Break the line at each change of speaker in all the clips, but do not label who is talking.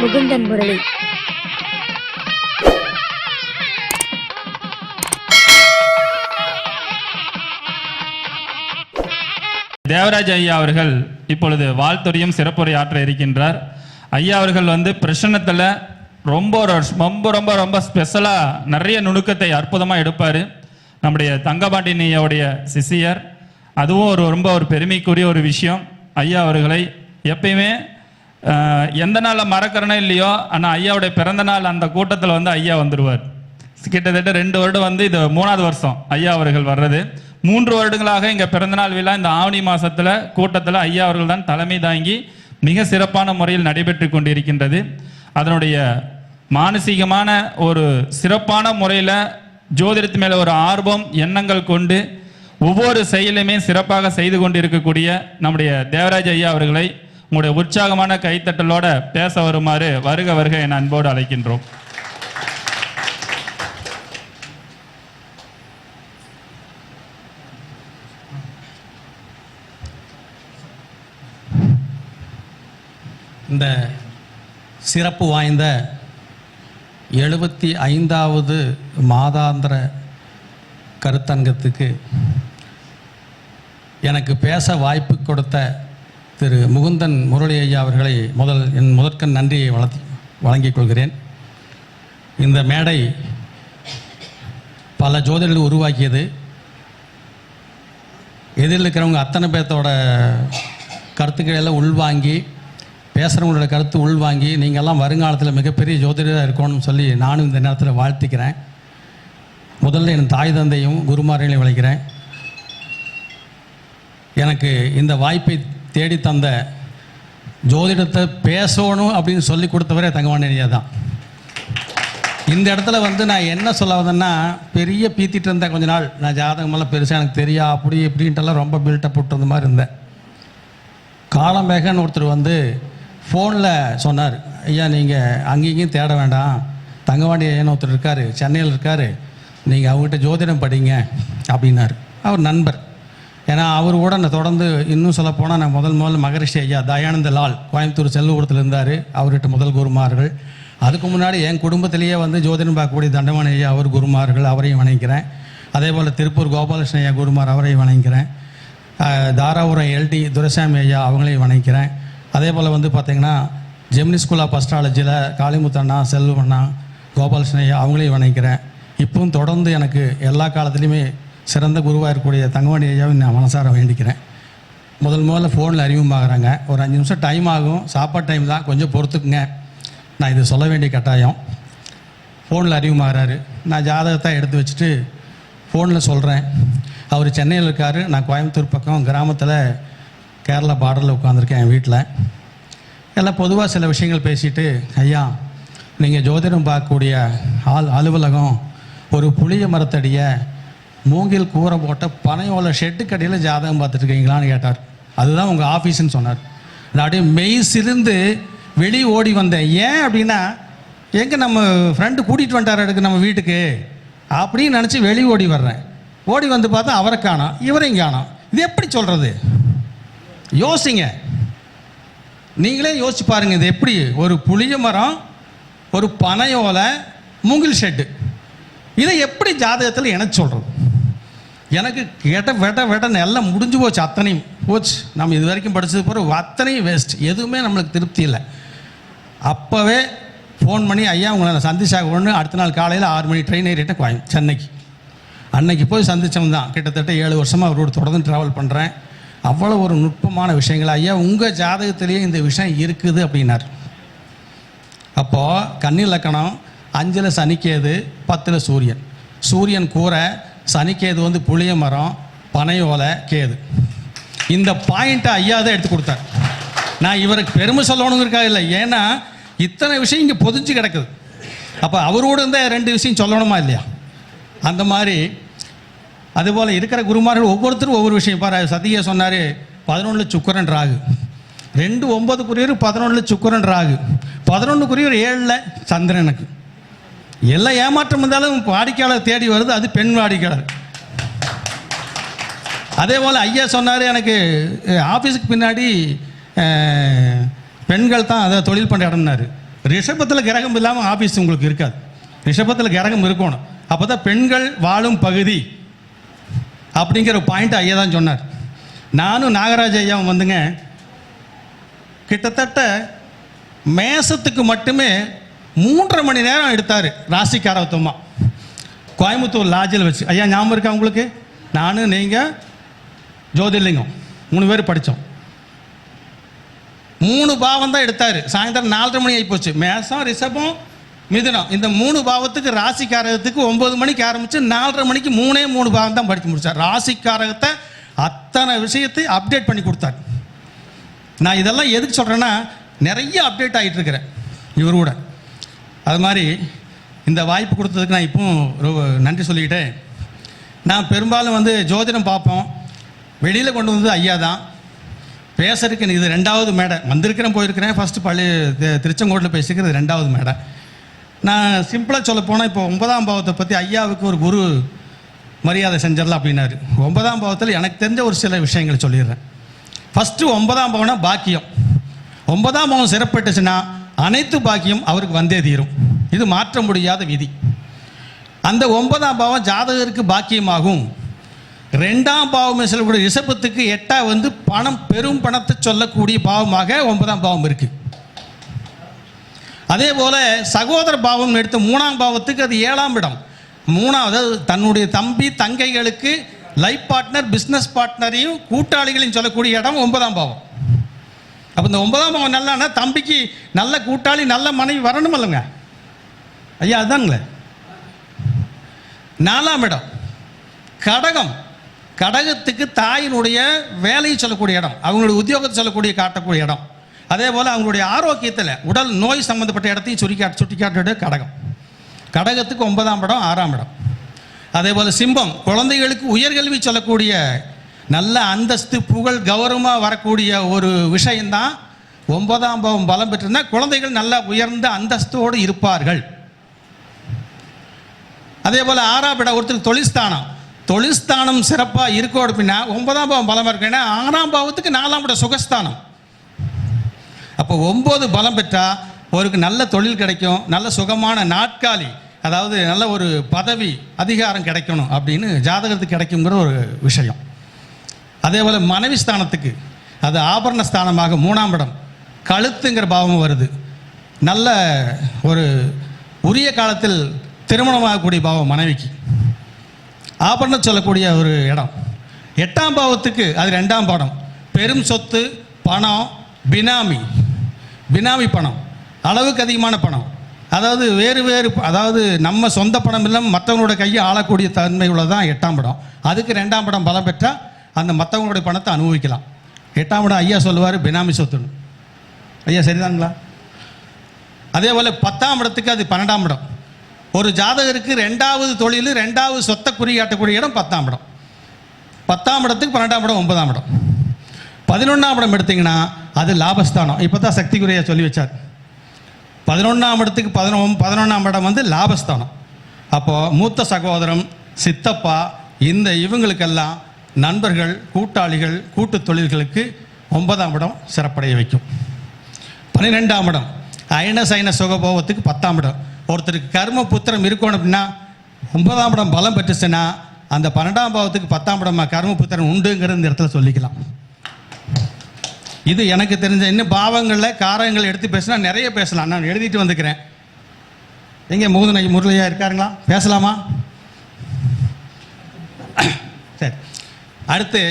முகுந்தன் முரளி.
தேவராஜ் ஐயா அவர்கள் இப்பொழுது வாழ்த்துறையும் சிறப்புரை ஆற்ற இருக்கின்றார். ஐயா அவர்கள் வந்து பிரசன்னத்தில் ரொம்ப ரொம்ப ரொம்ப ரொம்ப ஸ்பெஷலாக நிறைய நுணுக்கத்தை அற்புதமாக எடுப்பார். நம்முடைய தங்கபாண்டினியோடைய சிசியர் அதுவும் ஒரு ரொம்ப ஒரு பெருமைக்குரிய ஒரு விஷயம். ஐயா அவர்களை எப்பயுமே எந்த நாளில் மறக்கிறனோ இல்லையோ ஆனால் ஐயாவுடைய பிறந்த நாள் அந்த கூட்டத்தில் வந்து ஐயா வந்துடுவார் கிட்டத்தட்ட ரெண்டு வருடம் வந்து இது மூணாவது வருஷம் ஐயா அவர்கள் வர்றது. மூன்று வருடங்களாக இங்கே பிறந்தநாள் விழா இந்த ஆவணி மாதத்தில் கூட்டத்தில் ஐயா அவர்கள் தான் தலைமை தாங்கி மிக சிறப்பான முறையில் நடைபெற்று கொண்டிருக்கின்றது. அதனுடைய மானசீகமான ஒரு சிறப்பான முறையில் ஜோதிடத்து மேலே ஒரு ஆர்வம் எண்ணங்கள் கொண்டு ஒவ்வொரு செயலுமே சிறப்பாக செய்து கொண்டிருக்கக்கூடிய நம்முடைய தேவராஜ் ஐயா அவர்களை உங்களுடைய உற்சாகமான கைத்தட்டலோட பேச வருமாறு வருக வருக என அன்போடு அழைக்கின்றோம்.
இந்த சிறப்பு வாய்ந்த எழுபத்தி ஐந்தாவது மாதாந்திர கருத்தங்கத்துக்கு எனக்கு பேச வாய்ப்பு கொடுத்த திரு முகுந்தன் முரளி ஐயா அவர்களை முதல் என் முதற்கண் நன்றியை வளர்த்தி வழங்கிக் கொள்கிறேன். இந்த மேடை பல ஜோதிடர்கள் உருவாக்கியது. எதிரில் இருக்கிறவங்க அத்தனை பேர்த்தோட கருத்துக்களை எல்லாம் உள்வாங்கி பேசுகிறவங்களோட கருத்து உள்வாங்கி நீங்கள்லாம் வருங்காலத்தில் மிகப்பெரிய ஜோதிடராக இருக்கணும்னு சொல்லி நானும் இந்த நேரத்தில் வாழ்த்திக்கிறேன். முதல்ல என் தாய் தந்தையும் குருமாரையும் விளைக்கிறேன் எனக்கு இந்த வாய்ப்பை தேடி தந்த ஜோதிடத்தை பேசணும் அப்படின்னு சொல்லி கொடுத்தவரே தங்கவாணியா தான். இந்த இடத்துல வந்து நான் என்ன சொல்ல வந்தேன்னா பெரிய பீத்திட்டு இருந்தேன் கொஞ்ச நாள். நான் ஜாதகமெல்லாம் பெருசாக எனக்கு தெரியா அப்படி இப்படின்ட்டுலாம் ரொம்ப பில்டப் போட்டிருந்த மாதிரி இருந்தேன். காலமேகன்னு ஒருத்தர் வந்து ஃபோனில் சொன்னார். ஐயா நீங்கள் அங்கேயும் இங்கேயும் தேட வேண்டாம். தங்கவாண்டி ஐயன் ஒருத்தர் இருக்கார். சென்னையில் இருக்கார். நீங்கள் அவங்ககிட்ட ஜோதிடம் படிங்க. அப்படின்னாரு. அவர் நண்பர். ஏன்னா அவர் கூட நான் தொடர்ந்து இன்னும் சொல்ல போனால் நான் முதல் முதல் மகரிஷி ஐயா தயானந்த லால் கோயம்புத்தூர் செல்வகுடத்தில் இருந்தார். அவர்கிட்ட முதல் குருமார்கள். அதுக்கு முன்னாடி என் குடும்பத்திலேயே வந்து ஜோதிடம் பார்க்கக்கூடிய தண்டவாணி ஐயா அவர் குருமார்கள் அவரையும் வணங்கிக்கிறேன். அதே போல் திருப்பூர் கோபாலகிருஷ்ண ஐயா குருமார் அவரையும் வணங்கிக்கிறேன். தாராபுரம் எல்டி துரைசாமி ஐயா அவங்களையும் வணங்கிக்கிறேன். அதே போல் வந்து பார்த்திங்கன்னா ஜெமினி ஸ்கூல் ஆஃப் அஸ்ட்ராலஜியில் காளிமுத்தண்ணா செல்வண்ணா கோபாலகிருஷ்ண ஐயா அவங்களையும் வணங்கிக்கிறேன். இப்பவும் தொடர்ந்து எனக்கு எல்லா காலத்துலேயுமே சிறந்த குருவாக இருக்கக்கூடிய தங்கமணி ஐயாவை நான் மனசார வேண்டிக்கிறேன். முதல் முதல்ல ஃபோனில் அறிமுகமாகறாங்க. ஒரு அஞ்சு நிமிஷம் டைம் ஆகும். சாப்பாடு டைம் தான். கொஞ்சம் பொறுத்துக்குங்க. நான் இதை சொல்ல வேண்டிய கட்டாயம். ஃபோனில் அறிமுகமாகறாரு. நான் ஜாதகத்தை எடுத்து வச்சுட்டு ஃபோனில் சொல்கிறேன் அவர் சென்னையில் இருக்கார். நான் கோயம்புத்தூர் பக்கம் கிராமத்தில் கேரளா பார்டரில் உட்காந்துருக்கேன் என் வீட்டில் எல்லாம் பொதுவாக சில விஷயங்கள் பேசிட்டு ஐயா நீங்கள் ஜோதிடம் பார்க்கக்கூடிய ஆள் அலுவலகம் ஒரு புளிய மரத்தடியை மூங்கில் கூரை போட்ட பனையோல ஷெட்டுக்கடியில் ஜாதகம் பார்த்துட்டு இருக்கீங்களான்னு கேட்டார். அதுதான் உங்கள் ஆஃபீஸ்ன்னு சொன்னார். நான் அப்படியே மெய் சிரிந்து வெளியே ஓடி வந்தேன். ஏன் அப்படின்னா எங்கே நம்ம ஃப்ரெண்டு கூட்டிகிட்டு வந்துட்டார் எடுக்கு நம்ம வீட்டுக்கு. அப்படின்னு நினச்சி வெளியே ஓடி வர்றேன். ஓடி வந்து பார்த்தா அவரை காணோம் இவரையும் காணோம். இது எப்படி சொல்கிறது யோசிங்க. நீங்களே யோசிச்சு பாருங்க இது எப்படி? ஒரு புளிய மரம் ஒரு பனையோலை மூங்கில் ஷெட்டு. இதை எப்படி ஜாதகத்தில் என சொல்கிறது எனக்கு கெட்ட வெட்ட வெட்டன்னு எல்லாம் முடிஞ்சு போச்சு அத்தனையும். போச்சு. நம்ம இது வரைக்கும் படித்தது பிறகு அத்தனையும் வேஸ்ட் எதுவுமே நம்மளுக்கு திருப்தி இல்லை. அப்போவே ஃபோன் பண்ணி ஐயா உங்களை நான் சந்திச்சாக ஒன்று அடுத்த நாள் காலையில் ஆறு மணி ட்ரெயின் ஏறிட்டேன் கோயம் சென்னைக்கு. அன்னைக்கு போய் சந்தித்தவன் தான். கிட்டத்தட்ட ஏழு வருஷமாக அவரோடு தொடர்ந்து ட்ராவல் பண்ணுறேன் அவ்வளோ ஒரு நுட்பமான விஷயங்கள். ஐயா உங்கள் ஜாதகத்திலேயே இந்த விஷயம் இருக்குது அப்படின்னார். அப்போது கன்னி லக்கணம் அஞ்சில் சனிக்கேது பத்தில் சூரியன். சூரியன் கூரை சனிக்கேது வந்து புளிய மரம் பனையோலை கேது. இந்த பாயிண்ட்டை ஐயா தான் எடுத்து கொடுத்தார். நான் இவருக்கு பெருமை சொல்லணுங்கிறக்காக இல்லை. ஏன்னா இத்தனை விஷயம் இங்கே பொதிஞ்சு கிடக்குது. அப்போ அவரோட இருந்தால் ரெண்டு விஷயம் சொல்லணுமா இல்லையா? அந்த மாதிரி அதுபோல் இருக்கிற குருமார்கள் ஒவ்வொருத்தரும் ஒவ்வொரு விஷயம். பாரு சத்தியா சொன்னார் பதினொன்றில் சுக்கரன் ராகு. ரெண்டு ஒன்பதுக்குரியவர் பதினொன்றில் சுக்கரன் ராகு. பதினொன்று பதினொன்றுக்குரியவர் ஏழில் சந்திரனுக்கு எல்லாம் ஏமாற்றம் இருந்தாலும் வாடிக்கையாளர் தேடி வருது அது பெண் வாடிக்கையாளர். அதே போல் ஐயா சொன்னார் எனக்கு ஆஃபீஸுக்கு பின்னாடி பெண்கள் தான் அதை தொழில் பண்ணுற இடம்னாரு. ரிஷபத்தில் கிரகம் இல்லாமல் ஆஃபீஸ் உங்களுக்கு இருக்காது. ரிஷபத்தில் கிரகம் இருக்கணும். அப்போ தான் பெண்கள் வாழும் பகுதி. அப்படிங்கிற பாயிண்ட் ஐயா தான் சொன்னார். நானும் நாகராஜ ஐயாவும் வந்துங்க கிட்டத்தட்ட மேசத்துக்கு மட்டுமே மூன்றரை மணி நேரம் எடுத்தார் ராசி காரவத்தம்மா கோயம்புத்தூர் லாட்ஜில் வச்சு. ஐயா ஞாபகம் இருக்கா உங்களுக்கு? நான் நீங்கள் ஜோதிர்லிங்கம். மூணு பேர் படித்தோம் மூணு பாவம் தான் எடுத்தார். சாயந்தரம் நாலரை மணி ஆகிப்போச்சு மேசம் ரிஷபம் மிதுனம். இந்த மூணு பாவத்துக்கு ராசி காரகத்துக்கு ஒம்பது மணிக்கு ஆரம்பித்து நாலரை மணிக்கு மூணே மூணு பாவம் தான் படித்து ராசி காரகத்தை அத்தனை விஷயத்தை அப்டேட் பண்ணி கொடுத்தார். நான் இதெல்லாம் எதுக்கு சொல்கிறேன்னா நிறைய அப்டேட் ஆகிட்டு இருக்கிறேன் இவர் கூட. அது மாதிரி இந்த வாய்ப்பு கொடுத்ததுக்கு நான் இப்பவும் ரொம்ப நன்றி சொல்லிக்கிட்டேன். நான் பெரும்பாலும் வந்து ஜோதிடம் பார்ப்போம். வெளியில் கொண்டு வந்தது ஐயா தான். பேசுறதுக்கு இது ரெண்டாவது மேடை. வந்திருக்கிறேன் போயிருக்கிறேன். ஃபஸ்ட்டு பள்ளி திருச்செங்கோட்டில் பேசிக்கிறது ரெண்டாவது மேடை. நான் சிம்பிளாக சொல்ல போனால் இப்போ ஒன்பதாம் பாவத்தை பற்றி ஐயாவுக்கு ஒரு குரு மரியாதை செஞ்சிடலாம் அப்படின்னாரு. ஒன்பதாம் பாவத்தில் எனக்கு தெரிஞ்ச ஒரு சில விஷயங்களை சொல்லிடுறேன். ஃபஸ்ட்டு ஒன்பதாம் பாவம்னா பாக்கியம். ஒன்பதாம் பாவம் சிறப்பட்டுச்சுன்னா அனைத்து பாக்கியம் அவருக்கு வந்தே தீரும். இது மாற்ற முடியாத விதி. அந்த ஒன்பதாம் பாவம் ஜாதகருக்கு பாக்கியமாகும். ரெண்டாம் பாவம் சொல்லக்கூடிய ரிஷபத்துக்கு எட்டா வந்து பணம் பெரும் பணத்தை சொல்லக்கூடிய பாவமாக ஒன்பதாம் பாவம் இருக்கு. அதே போல சகோதர பாவம் எடுத்த மூணாம் பாவத்துக்கு அது ஏழாம் இடம். மூணாவது தன்னுடைய தம்பி தங்கைகளுக்கு லைஃப் பார்ட்னர் பிஸ்னஸ் பார்ட்னரையும் கூட்டாளிகளையும் சொல்லக்கூடிய இடம் ஒன்பதாம் பாவம். அப்போ இந்த ஒன்பதாம் பாவம் நல்லானா தம்பிக்கு நல்ல கூட்டாளி நல்ல மனைவி வரணும் இல்லைங்க? ஐயா அதுதாங்களே நாலாம் இடம். கடகம். கடகத்துக்கு தாயினுடைய வேலையை சொல்லக்கூடிய இடம். அவங்களுடைய உத்தியோகத்தை சொல்லக்கூடிய காட்டக்கூடிய இடம். அதே போல் அவங்களுடைய ஆரோக்கியத்தில் உடல் நோய் சம்மந்தப்பட்ட இடத்தையும் சுருக்கா காட்டு சுட்டி கடகம். கடகத்துக்கு ஒன்பதாம் இடம் ஆறாம் இடம். அதே போல் சிம்பம். குழந்தைகளுக்கு உயர்கல்வி சொல்லக்கூடிய நல்ல அந்தஸ்து புகழ் கௌரவமாக வரக்கூடிய ஒரு விஷயந்தான் ஒன்பதாம் பாவம் பலம் பெற்றிருந்தா குழந்தைகள் நல்லா உயர்ந்த அந்தஸ்தோடு இருப்பார்கள். அதே போல் ஆறாம் இடம் ஒருத்தர் தொழில்ஸ்தானம். தொழில்ஸ்தானம் சிறப்பாக இருக்கும் அப்படின்னா ஒன்பதாம் பாவம் பலம் இருக்குன்னா ஆறாம் பாவத்துக்கு நாலாம் இடம் சுகஸ்தானம். அப்போ ஒம்பது பலம் பெற்றால் அவருக்கு நல்ல தொழில் கிடைக்கும் நல்ல சுகமான நாட்காலி அதாவது நல்ல ஒரு பதவி அதிகாரம் கிடைக்கணும் அப்படின்னு ஜாதகத்துக்கு கிடைக்குங்கிற ஒரு விஷயம். அதே போல் மனைவி ஸ்தானத்துக்கு. அது ஆபரண ஸ்தானமாக மூணாம் இடம். கழுத்துங்கிற பாவம் வருது. நல்ல ஒரு உரிய காலத்தில் திருமணமாகக்கூடிய பாவம் மனைவிக்கு. ஆபரணம் சொல்லக்கூடிய ஒரு இடம். எட்டாம் பாவத்துக்கு அது ரெண்டாம் பாடம். பெரும் சொத்து பணம் பினாமி. பினாமி பணம். அளவுக்கு அதிகமான பணம். அதாவது வேறு வேறு அதாவது நம்ம சொந்த பணம் இல்லாமல் மற்றவங்களோட கையை ஆளக்கூடிய தன்மை உள்ளதான் எட்டாம் படம் அதுக்கு ரெண்டாம் படம் பலம் பெற்றால் அந்த மற்றவங்களுடைய பணத்தை அனுபவிக்கலாம். எட்டாம் இடம் ஐயா சொல்லுவார் பினாமி சொத்துன்னு. ஐயா சரிதாங்களா அதே போல் பத்தாம் இடத்துக்கு அது பன்னெண்டாம் இடம். ஒரு ஜாதகருக்கு ரெண்டாவது தொழில் ரெண்டாவது சொத்தை குறியாட்டக்கூடிய இடம் பத்தாம் இடம். பத்தாம் இடத்துக்கு பன்னெண்டாம் இடம் ஒன்பதாம் இடம். பதினொன்றாம் இடம் எடுத்திங்கன்னா அது லாபஸ்தானம். இப்போ தான் சக்தி சொல்லி வச்சார். பதினொன்றாம் இடத்துக்கு பதினொ பதினொன்றாம் இடம் வந்து லாபஸ்தானம். அப்போது மூத்த சகோதரம் சித்தப்பா இந்த இவங்களுக்கெல்லாம் நண்பர்கள் கூட்டாளிகள் கூட்டு தொழில்களுக்கு ஒன்பதாம் இடம் சிறப்படைய வைக்கும். பன்னிரெண்டாம் இடம் அயன சைன சுகபோகத்துக்கு பத்தாம் இடம். ஒருத்தருக்கு கர்ம புத்திரம் இருக்கணும் அப்படின்னா ஒன்பதாம் இடம் பலம் பெற்றுச்சுன்னா அந்த பன்னெண்டாம் பாவத்துக்கு பத்தாம் இடமா கர்ம புத்திரம் உண்டுங்கிறது இந்த இடத்துல சொல்லிக்கலாம். இது எனக்கு தெரிஞ்ச இன்னும் பாவங்களில் காரங்கள் எடுத்து பேசினா நிறைய பேசலாம். நான் எழுதிட்டு வந்துக்கிறேன் எங்கே மூதனை முரளியா இருக்காருங்களா? பேசலாமா? அடுத்து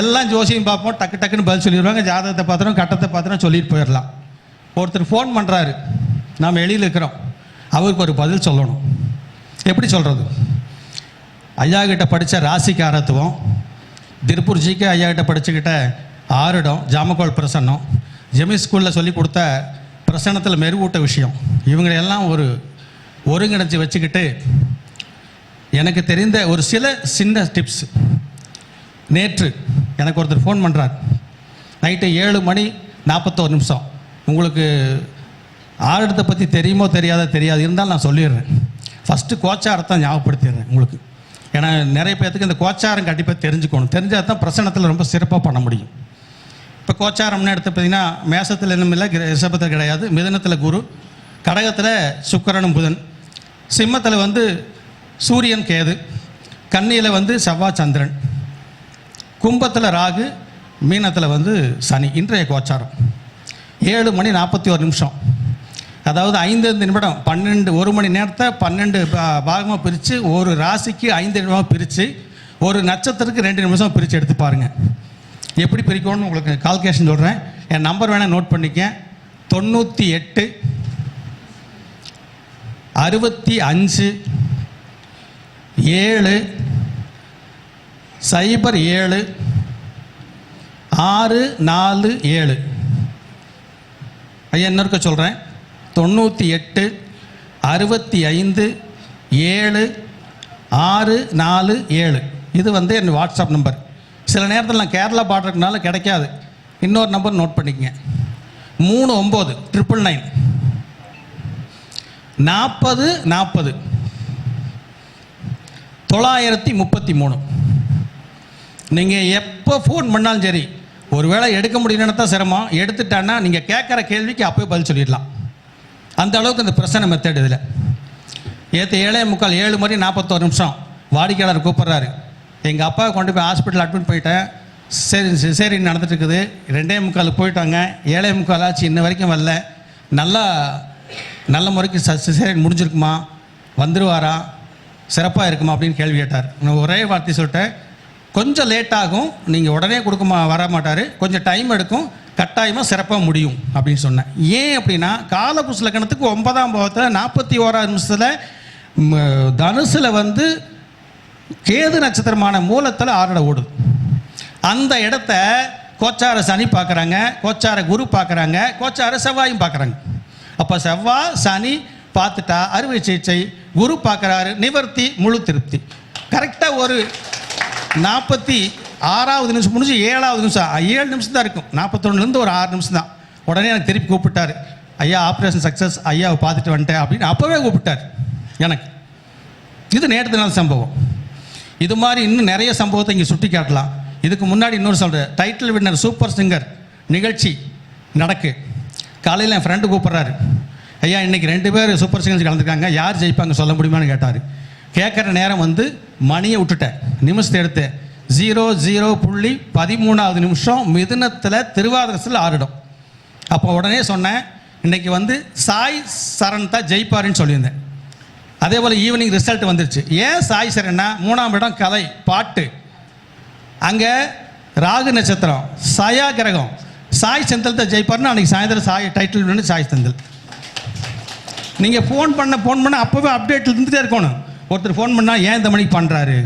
எல்லாம் ஜோசியம் பார்ப்போம் டக்கு டக்குன்னு பதில் சொல்லிடுவாங்க ஜாதகத்தை பார்த்துறோம் கட்டத்தை பார்த்துறோம் சொல்லிட்டு போயிடலாம். ஒருத்தர் ஃபோன் பண்ணுறாரு நாம் வெளியில் இருக்கிறோம் அவருக்கு ஒரு பதில் சொல்லணும். எப்படி சொல்கிறது ஐயா கிட்ட படித்த ராசிக்காரத்துவம் திருப்பூர் ஜிக்கு ஐயா கிட்ட படிச்சுக்கிட்ட ஆறிடம் ஜாமக்கோள் பிரசன்னம் ஜெமி ஸ்கூலில் சொல்லி கொடுத்த பிரசன்னத்தில் மெருகூட்ட விஷயம். இவங்களையெல்லாம் ஒரு ஒருங்கிணைச்சி வச்சுக்கிட்டு எனக்கு தெரிந்த ஒரு சில சின்ன டிப்ஸ் நேற்று எனக்கு ஒருத்தர் ஃபோன் பண்ணுறார் நைட்டு ஏழு மணி நாற்பத்தோரு நிமிஷம். உங்களுக்கு ஆடத்தை பற்றி தெரியுமோ தெரியாதோ தெரியாது. இருந்தாலும் நான் சொல்லிடுறேன். ஃபஸ்ட்டு கோச்சாரத்தை ஞாபகப்படுத்திடுறேன் உங்களுக்கு. ஏன்னா நிறைய பேர்த்துக்கு இந்த கோச்சாரம் கண்டிப்பாக தெரிஞ்சுக்கணும். தெரிஞ்சால் தான் பிரசனத்தில் ரொம்ப சிறப்பாக பண்ண முடியும். இப்போ கோச்சாரம்னு எடுத்து பார்த்தீங்கன்னா மேசத்தில் இன்னும் இல்லை ரிஷபத்தில் கிடையாது. மிதனத்தில் குரு கடகத்தில் சுக்கரனும் புதன். சிம்மத்தில் வந்து சூரியன் கேது. கன்னியில் வந்து செவ்வாய் சந்திரன். கும்பத்தில் ராகு மீனத்தில் வந்து சனி இன்றைய கோச்சாரம். ஏழு மணி நாற்பத்தி ஒரு நிமிஷம். அதாவது ஐந்து நிமிடம் பன்னெண்டு ஒரு மணி நேரத்தை பன்னெண்டு பாகமாக பிரித்து ஒரு ராசிக்கு ஐந்து நிமிடமாக பிரித்து ஒரு நட்சத்திரத்துக்கு ரெண்டு நிமிஷம் பிரித்து எடுத்து பாருங்கள் எப்படி பிரிக்கணும்னு உங்களுக்கு கால்குலேஷன் சொல்கிறேன் என் நம்பர் வேணால் நோட் பண்ணிக்க. தொண்ணூற்றி எட்டு அறுபத்தி அஞ்சு ஏழு சைபர் ஏழு ஆறு நாலு ஏழு. ஐயா இன்னொருக்க சொல்கிறேன் தொண்ணூற்றி எட்டு அறுபத்தி ஐந்து ஏழு ஆறு நாலு ஏழு. இது வந்து என் வாட்ஸ்அப் நம்பர். சில நேரத்தில் நான் கேரளா பாடுறதுனால கிடைக்காது. இன்னொரு நம்பர் நோட் பண்ணிக்கங்க. மூணு ஒம்பது ட்ரிபிள் நைன் நாற்பது நாற்பது தொள்ளாயிரத்தி முப்பத்தி மூணு. நீங்கள் எப்போ ஃபோன் பண்ணாலும் சரி ஒருவேளை எடுக்க முடியலன்னு தான் சிரமம். எடுத்துட்டான்னா நீங்கள் கேட்குற கேள்விக்கு அப்போயே பதில் சொல்லிடலாம். அந்த அளவுக்கு இந்த பிரச்சனை மெத்தட் இதில். ஏற்ற ஏழே முக்கால் ஏழு மணி நாற்பத்தோரு நிமிஷம். வாடிக்கையாளர் கூப்பிட்றாரு. எங்கள் அப்பாவை கொண்டு போய் ஹாஸ்பிட்டல் அட்மிட் பண்ணிட்டேன். சரி சரி நடந்துட்டு இருக்குது ரெண்டே முக்காலுக்கு போயிட்டாங்க. ஏழே முக்கால் ஆச்சு இன்ன வரைக்கும் வரல. நல்லா நல்ல முறைக்கு சரி முடிஞ்சிருக்குமா? வந்துடுவாரா சிறப்பாக இருக்குமா? அப்படின்னு கேள்வி கேட்டார். நான் ஒரே வார்த்தை சொல்லிட்டேன். கொஞ்சம் லேட் ஆகும். நீங்கள் உடனே கொடுக்க மா வர மாட்டார் கொஞ்சம் டைம் எடுக்கும். கட்டாயமாக சிறப்பாக முடியும் அப்படின்னு சொன்னேன். ஏன் அப்படின்னா காலபுஸ் லக்கணத்துக்கு ஒன்பதாம் பாவத்தில் நாற்பத்தி ஓராவது நிமிஷத்தில் தனுசில் வந்து கேது நட்சத்திரமான மூலத்தில் ஆறட ஓடுது. அந்த இடத்த கோச்சார சனி பார்க்குறாங்க கோச்சார குரு பார்க்குறாங்க கோச்சார செவ்வாயும் பார்க்குறாங்க அப்போ செவ்வாய் சனி பார்த்துட்டா அறுவை சிகிச்சை குரு பார்க்குறாரு நிவர்த்தி முழு திருப்தி. கரெக்டாக ஒரு நாற்பத்தி ஆறாவது நிமிஷம் முடிஞ்சு ஏழாவது நிமிஷம் ஏழு நிமிஷம் தான் இருக்கும். நாற்பத்தொன்னுலேருந்து ஒரு ஆறு நிமிஷம் தான் உடனே எனக்கு திருப்பி கூப்பிட்டாரு. ஐயா ஆப்ரேஷன் சக்ஸஸ் ஐயாவை பார்த்துட்டு வந்துட்டேன் அப்படின்னு அப்போவே கூப்பிட்டார். எனக்கு. இது நேற்று நாள் சம்பவம். இது மாதிரி இன்னும் நிறைய சம்பவத்தை இங்கே சுட்டி காட்டலாம். இதுக்கு முன்னாடி இன்னொரு சொல்கிறேன் டைட்டில் வின்னர் சூப்பர் சிங்கர் நிகழ்ச்சி நடக்கு. காலையில் என் ஃப்ரெண்டு கூப்பிட்றாரு. ஐயா இன்றைக்கி ரெண்டு பேர் சூப்பர் சிங்கர்ஸ் கலந்துருக்காங்க. யார் ஜெயிப்பாங்க? சொல்ல முடியுமான்னு கேட்டார். கேட்குற நேரம் வந்து மணியை விட்டுட்டேன். நிமிஷத்தை எடுத்தேன். ஜீரோ ஜீரோ புள்ளி பதிமூணாவது நிமிஷம் மிதுனத்தில் திருவாதிரசில் ஆறிடும். அப்போ உடனே சொன்னேன் இன்னைக்கு வந்து சாய் சரண் தான் ஜெயிப்பாருன்னு சொல்லியிருந்தேன். அதே போல் ஈவினிங் ரிசல்ட் வந்துருச்சு. ஏன் சாய் சரண்னா? மூணாம் இடம் கலை பாட்டு. அங்கே ராகு நட்சத்திரம் சாயா கிரகம். சாய் செந்தில் தான் ஜெயிப்பார்னு அன்றைக்கி சாயந்தரம் சாய் டைட்டில் சாய் செந்தில். நீங்கள் ஃபோன் பண்ண ஃபோன் பண்ண அப்போவே அப்டேட் இருந்துகிட்டே இருக்கணும். ஒருத்தர் ஃபோன் பண்ணால் ஏன் இந்த மணிக்கு பண்ணுறாரு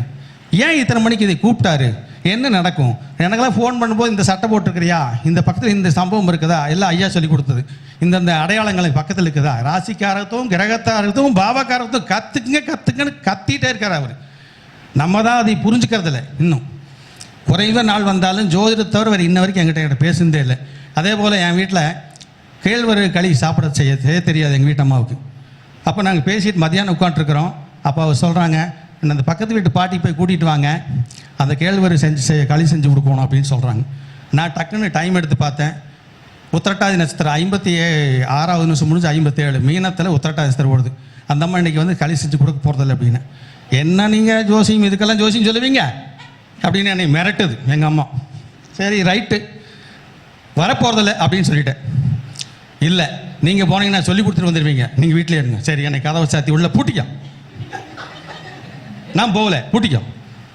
ஏன் இத்தனை மணிக்கு இதை கூப்பிட்டாரு? என்ன நடக்கும்? எனக்கெல்லாம் ஃபோன் பண்ணும்போது இந்த சட்டை போட்டிருக்கிறியா? இந்த பக்கத்தில் இந்த சம்பவம் இருக்குதா? எல்லாம் ஐயா சொல்லி கொடுத்தது. இந்தந்த அடையாளங்களை பக்கத்தில் இருக்குதா? ராசிக்காரத்தும் கிரகத்தாரத்தும் பாபாக்காரத்தும் கற்றுக்குங்க கற்றுக்குன்னு கத்திட்டே இருக்கார் அவர். நம்ம தான் அதை புரிஞ்சுக்கிறதில்ல இன்னும். குறைவ நாள் வந்தாலும் ஜோதிடத்தவர் தவிர வேறு இன்ன வரைக்கும் என்கிட்ட என்கிட்ட பேசுனதே இல்லை. அதே போல் என் வீட்டில் கேழ்வரகு களி சாப்பிட செய்ய செய்ய தெரியாது எங்கள் வீட்டு அம்மாவுக்கு. அப்போ நாங்கள் பேசிட்டு மத்தியானம் உட்காந்துருக்குறோம் அப்போ அவர் சொல்கிறாங்க அந்த பக்கத்து வீட்டு பாட்டி போய் கூட்டிகிட்டு வாங்க. அந்த கேழ்வரை செஞ்சு செய்ய களி செஞ்சு கொடுக்கணும் அப்படின்னு சொல்கிறாங்க நான் டக்குன்னு டைம் எடுத்து பார்த்தேன். உத்திரட்டாதி நட்சத்திரம் ஐம்பத்தி ஏ ஆறாவது நிமிஷம் முடிஞ்சு ஐம்பத்தேழு மீனத்தில் உத்திரட்டாதி நட்சத்திரம் ஓடுது. அந்த அம்மா இன்னைக்கு வந்து களி செஞ்சு கொடுக்க போகிறதில்ல அப்படின்னு. என்ன நீங்கள் ஜோசியம்? இதுக்கெல்லாம் ஜோசியம் சொல்லுவீங்க? அப்படின்னு என்னை மிரட்டுது எங்கள் அம்மா. சரி ரைட்டு. வரப்போகிறதில்ல அப்படின்னு சொல்லிட்டேன். இல்லை நீங்கள் போனீங்கன்னா சொல்லி கொடுத்துட்டு வந்துடுவீங்க நீங்கள் வீட்டிலே இருங்க. சரி என்னை கதவை சாத்தி உள்ள பூட்டிக்கோ நான் போகல கூட்டிக்கும்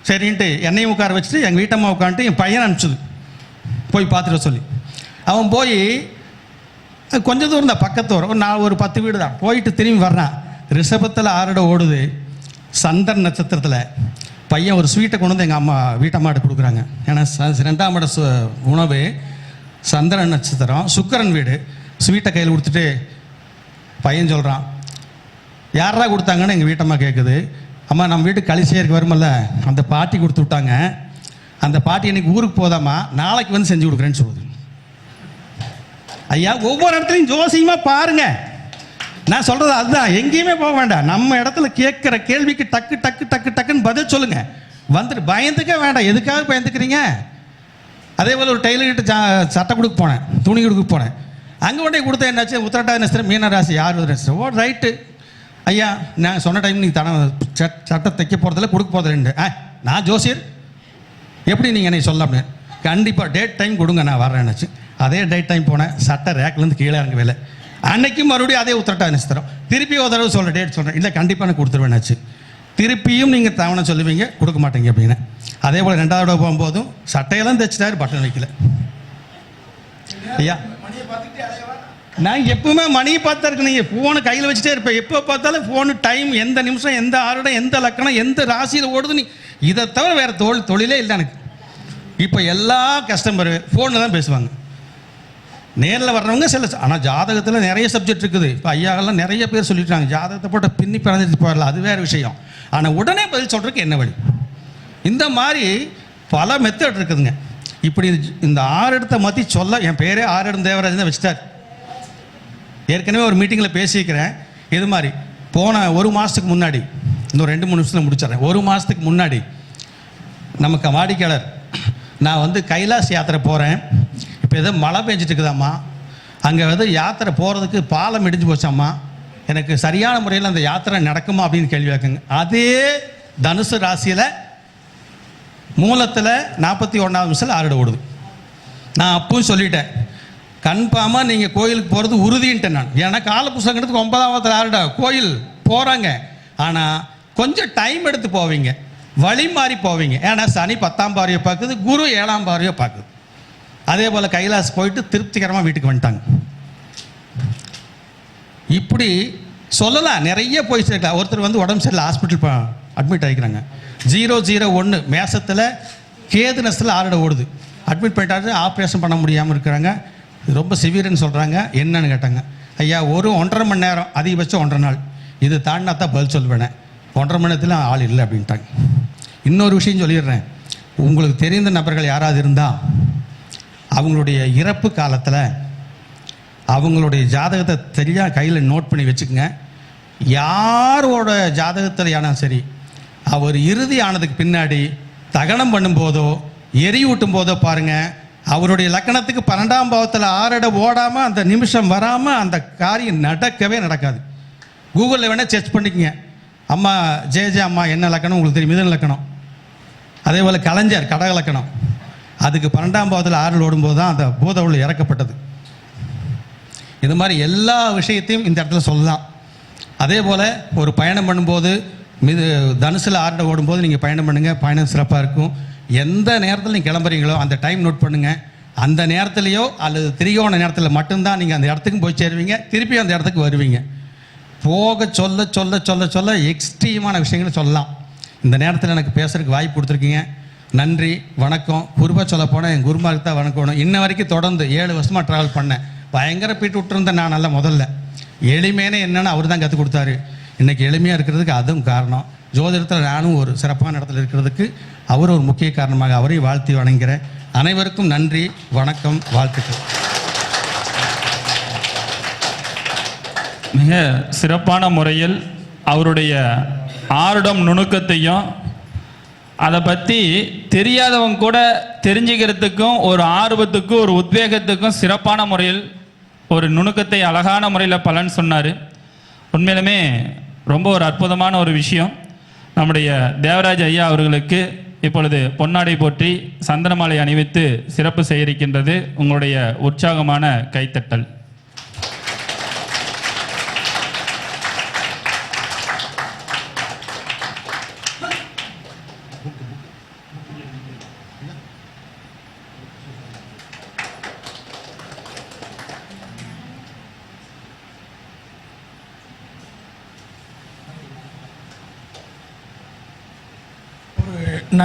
சரின்ட்டு என்னையும் உட்கார வச்சுட்டு எங்கள் வீட்டம்மா உட்காந்துட்டு என் பையன் அனுப்பிச்சது. போய் பார்த்துட்டு சொல்லி. அவன் போய் கொஞ்ச தூரம் தான் பக்கத்து வரும் ஒரு நான் ஒரு பத்து வீடு தான். போயிட்டு திரும்பி வர்றான். ரிஷபத்தில் ஆறடை ஓடுது. சந்தன் நட்சத்திரத்தில் பையன் ஒரு ஸ்வீட்டை கொண்டு வந்து எங்கள் அம்மா வீட்டம்மாட்ட கொடுக்குறாங்க. ஏன்னா ச- ரெண்டாம் இட சு உணவு சந்திரன் நட்சத்திரம் சுக்கரன் வீடு. ஸ்வீட்டை கையில் கொடுத்துட்டு பையன் சொல்கிறான் யாரா கொடுத்தாங்கன்னு எங்கள் வீட்டம்மா கேட்குது அம்மா நம்ம வீட்டுக்கு களி செய்யறதுக்கு வருமல்ல? அந்த பாட்டி கொடுத்து விட்டாங்க. அந்த பாட்டி இன்னைக்கு ஊருக்கு போதாம்மா நாளைக்கு வந்து செஞ்சு கொடுக்குறேன்னு சொல்லுது. ஐயா ஒவ்வொரு இடத்துலையும் ஜோசியமாக பாருங்க. நான் சொல்கிறது அதுதான். எங்கேயுமே போக வேண்டாம். நம்ம இடத்துல கேட்குற கேள்விக்கு டக்கு டக்கு டக்கு டக்குன்னு பதில் சொல்லுங்கள் வந்துட்டு பயந்துக்க வேண்டாம். எதுக்காக பயந்துக்கிறீங்க? அதே போல் ஒரு டெய்லர்கிட்ட சா சட்டை கொடுக்க போனேன். துணி கொடுக்க போனேன். அங்கே கொண்டே கொடுத்த என்னாச்சு? உத்திரட்டா நட்சத்திரம் மீன ராசி யார் நட்சத்திரம். ஓ ரைட்டு ஐயா நான் சொன்ன டைம் நீங்கள் தன சட்- சட்டை தைக்க போகிறதில்ல கொடுக்க போகிறதில்ல ஆ நான் ஜோசியர். எப்படி நீங்கள் என்னை சொல்ல அப்படின்னு கண்டிப்பாக டேட் டைம் கொடுங்க நான் வரேன்னுச்சு அதே டேட் டைம் போனேன் சட்டை ரேக்லேருந்து கீழே இறங்க வேலை. அன்னைக்கு மறுபடியும் அதே உத்திரட்டா நட்சத்திரம் திருப்பி ஒரு தடவை சொல்கிற டேட் சொல்கிறேன் இல்லை கண்டிப்பாக நான் கொடுத்துருவேன்னாச்சு திருப்பியும் நீங்கள் தவணை சொல்லுவீங்க கொடுக்க மாட்டீங்க அப்படின்னு. அதே போல் ரெண்டாவது தடவை போகும்போதும் சட்டையெல்லாம் தைச்சிட்டாரு பட்டன் வைக்கல. ஐயா. நான் எப்பவுமே மணியை பார்த்தா நீங்கள் ஃபோனை கையில் வச்சுட்டே இருப்பேன். எப்போ பார்த்தாலும் ஃபோனு டைம் எந்த நிமிஷம் எந்த ஆருடம் எந்த லக்கணம் எந்த ராசியில் ஓடுது நீ இதை தவிர வேறு தொழில் தொழிலே இல்லை எனக்கு. இப்போ எல்லா கஸ்டமர் ஃபோனில் தான் பேசுவாங்க. நேரில் வர்றவங்க சில ஆனால் ஜாதகத்தில் நிறைய சப்ஜெக்ட் இருக்குது. இப்போ ஐயாவெல்லாம் நிறைய பேர் சொல்லிட்டாங்க. ஜாதகத்தை போட்ட பின்னி பிறந்துட்டு போயிடலாம் அது வேறு விஷயம். ஆனால் உடனே பதில் சொல்கிறதுக்கு என்ன வழி? இந்த மாதிரி பல மெத்தட் இருக்குதுங்க. இப்படி இந்த ஆறு இடத்தை மாற்றி சொல்ல என் பேரே ஆறு இடம் தேவராஜன் தான் வச்சுட்டார். ஏற்கனவே ஒரு மீட்டிங்கில் பேசியிருக்கிறேன். இது மாதிரி போன ஒரு மாதத்துக்கு முன்னாடி இன்னும் ரெண்டு மூணு நிமிஷத்தில் முடிச்சிடுறேன். ஒரு மாதத்துக்கு முன்னாடி நமக்கு வாடிக்கையாளர் நான் வந்து கைலாஸ் யாத்திரை போகிறேன் இப்போ ஏதோ மழை பெஞ்சிட்டு இருக்குதாம்மா அங்கே வந்து யாத்திரை போகிறதுக்கு பாலம் இடிஞ்சு போச்சாம்மா. எனக்கு சரியான முறையில் அந்த யாத்திரை நடக்குமா அப்படின்னு கேள்வி கேட்குங்க. அதே தனுசு ராசியில் மூலத்தில் நாற்பத்தி ஒன்றாவது நிமிஷத்தில் ஆறுட ஓடுது. நான் அப்பவும் சொல்லிட்டேன். கன்ஃபார்மாக நீங்கள் கோயிலுக்கு போகிறது உறுதின்ட்டேன் நான். ஏன்னா கால புஸ்தகத்துக்கு ஒன்பதாவதுல ஆறுடா கோயில் போகிறாங்க ஆனால் கொஞ்சம் டைம் எடுத்து போவீங்க. வழி மாறி போவீங்க. ஏன்னா சனி பத்தாம் பார்வையை பார்க்குது குரு ஏழாம் பார்வையை பார்க்குது. அதே போல் கைலாஸ் போயிட்டு திருப்திகரமாக வீட்டுக்கு வந்துட்டாங்க. இப்படி சொல்லலாம் நிறைய போய் சேர்க்கலாம் ஒருத்தர் வந்து உடம்பு சரியில்லை ஹாஸ்பிட்டல் அட்மிட் ஆகிக்கிறாங்க ஜீரோ ஜீரோ ஒன்று மேசத்தில் கேது நசத்தில் ஆறுட ஓடுது. அட்மிட் பண்ணிட்டாரு ஆப்ரேஷன் பண்ண முடியாமல் இருக்கிறாங்க. இது ரொம்ப சிவியர்னு சொல்கிறாங்க என்னன்னு கேட்டாங்க. ஐயா ஒரு ஒன்றரை மணி நேரம் அதிகபட்சம் ஒன்றரை நாள். இது தாண்டினா தான் பதில் சொல்வேனே ஒன்றரை மணி நேரத்தில் ஆள் இல்லை அப்படின்ட்டாங்க. இன்னொரு விஷயம் சொல்லிடுறேன். உங்களுக்கு தெரிந்த நபர்கள் யாராவது இருந்தால் அவங்களுடைய இறப்பு காலத்தில் அவங்களுடைய ஜாதகத்தை சரியாக கையில் நோட் பண்ணி வச்சுக்கோங்க. யாரோட ஜாதகத்தில் ஆனால் சரி அவர் இறுதி ஆனதுக்கு பின்னாடி தகனம் பண்ணும்போதோ எரியூட்டும் போதோ பாருங்கள் அவருடைய லக்கணத்துக்கு பன்னெண்டாம் பாவத்தில் ஆறட ஓடாமல் அந்த நிமிஷம் வராமல் அந்த காரியம் நடக்கவே நடக்காது. கூகுளில் வேணால் சர்ச் பண்ணிக்கங்க. அம்மா ஜே ஜே அம்மா என்ன லக்கணம்? உங்களுக்கு தெரியும் மிதன் லக்கணம். அதே போல் கலைஞர் கடக லக்கணம். அதுக்கு பன்னெண்டாம் பாவத்தில் ஆறில் ஓடும்போது தான் அந்த பூதவுள் இறக்கப்பட்டது. இது மாதிரி எல்லா விஷயத்தையும் இந்த இடத்துல சொல்லலாம். அதே போல் ஒரு பயணம் பண்ணும்போது மிது தனுசில் ஆர்டர் ஓடும்போது நீங்கள் பயணம் பண்ணுங்கள் பயணம் சிறப்பாக இருக்கும். எந்த நேரத்தில் நீங்கள் கிளம்புறீங்களோ அந்த டைம் நோட் பண்ணுங்கள் அந்த நேரத்துலையோ அல்லது திரியோண நேரத்தில் மட்டும்தான் நீங்கள் அந்த இடத்துக்கும் போய் சேருவீங்க. திருப்பி அந்த இடத்துக்கு வருவீங்க. போக சொல்ல சொல்ல சொல்ல சொல்ல எக்ஸ்ட்ரீமான விஷயங்களை சொல்லலாம். இந்த நேரத்தில் எனக்கு பேசுகிறதுக்கு வாய்ப்பு கொடுத்துருக்கீங்க. நன்றி வணக்கம். குருபா சொல்ல போனால் என் குருமாருக்கு தான் வணக்கணும் இன்ன வரைக்கும் தொடர்ந்து ஏழு வருஷமாக ட்ராவல் பண்ணேன். பயங்கர பீட்டு விட்டுருந்தேன் நான் நல்ல முதல்ல. எளிமையான என்னென்னு அவர் தான் கற்றுக் கொடுத்தாரு. இன்றைக்கி எளிமையாக இருக்கிறதுக்கு அதுவும் காரணம். ஜோதிடத்தில் நானும் ஒரு சிறப்பான இடத்துல இருக்கிறதுக்கு அவர் ஒரு முக்கிய காரணமாக அவரையும் வாழ்த்தி வணங்குகிறேன் அனைவருக்கும் நன்றி வணக்கம் வாழ்த்துக்கள்.
மிக சிறப்பான முறையில் அவருடைய ஆருடம் நுணுக்கத்தையும் அதை பற்றி தெரியாதவங்க கூட தெரிஞ்சுக்கிறதுக்கும் ஒரு ஆர்வத்துக்கும் ஒரு உத்வேகத்துக்கும் சிறப்பான முறையில் ஒரு நுணுக்கத்தை அழகான முறையில் பலன் சொன்னார். உண்மையிலுமே ரொம்ப ஒரு அற்புதமான ஒரு விஷயம். நம்முடைய தேவராஜ் ஐயா அவர்களுக்கு இப்பொழுது பொன்னாடை போற்றி சந்தனமாலை அணிவித்து சிறப்பு செய்திருக்கின்றது. உங்களுடைய உற்சாகமான கைத்தட்டல்.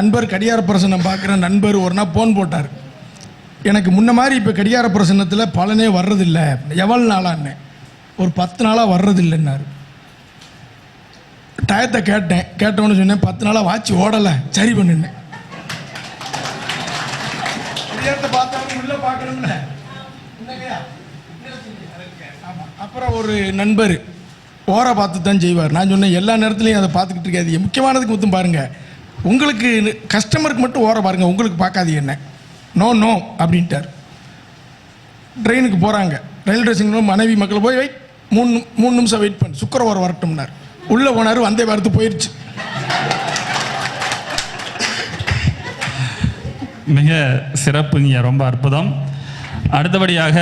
நண்பர் கடிகார பிரசனம் பார்க்குற நண்பர் ஒரு நாள் ஃபோன் போட்டார். எனக்கு முன்ன மாதிரி இப்போ கடிகார பிரசன்னத்தில் பலனே வர்றதில்ல. எவ்வளோ நாளான்னு. ஒரு பத்து நாளாக வர்றதில்லைன்னாரு. டயத்தை கேட்டேன். கேட்டவொன்னு சொன்னேன் பத்து நாளாக வாட்ச் ஓடலை. சரி பண்ணினேன். அப்புறம் ஒரு நண்பர். ஓரை பார்த்து தான் செய்வார். நான் சொன்னேன் எல்லா நேரத்துலையும் அதை பார்த்துக்கிட்டு இருக்காது முக்கியமானதுக்கு மட்டும் பாருங்கள் உங்களுக்கு கஸ்டமருக்கு மட்டும் ஓர பாருங்கள் உங்களுக்கு பார்க்காது என்ன. நோ நோ அப்படின்ட்டார். ட்ரெயினுக்கு போகிறாங்க ரயில் ஸ்டேஷன் மனைவி மக்கள் போய் வெயிட் மூணு மூணு நிமிஷம் வெயிட் பண்ணு. சுக்கரவாரம் வரட்டும்னார். உள்ளே போனார் வந்தே வரத்து போயிடுச்சு
மிக சிறப்புங்க ரொம்ப அற்புதம். அடுத்தபடியாக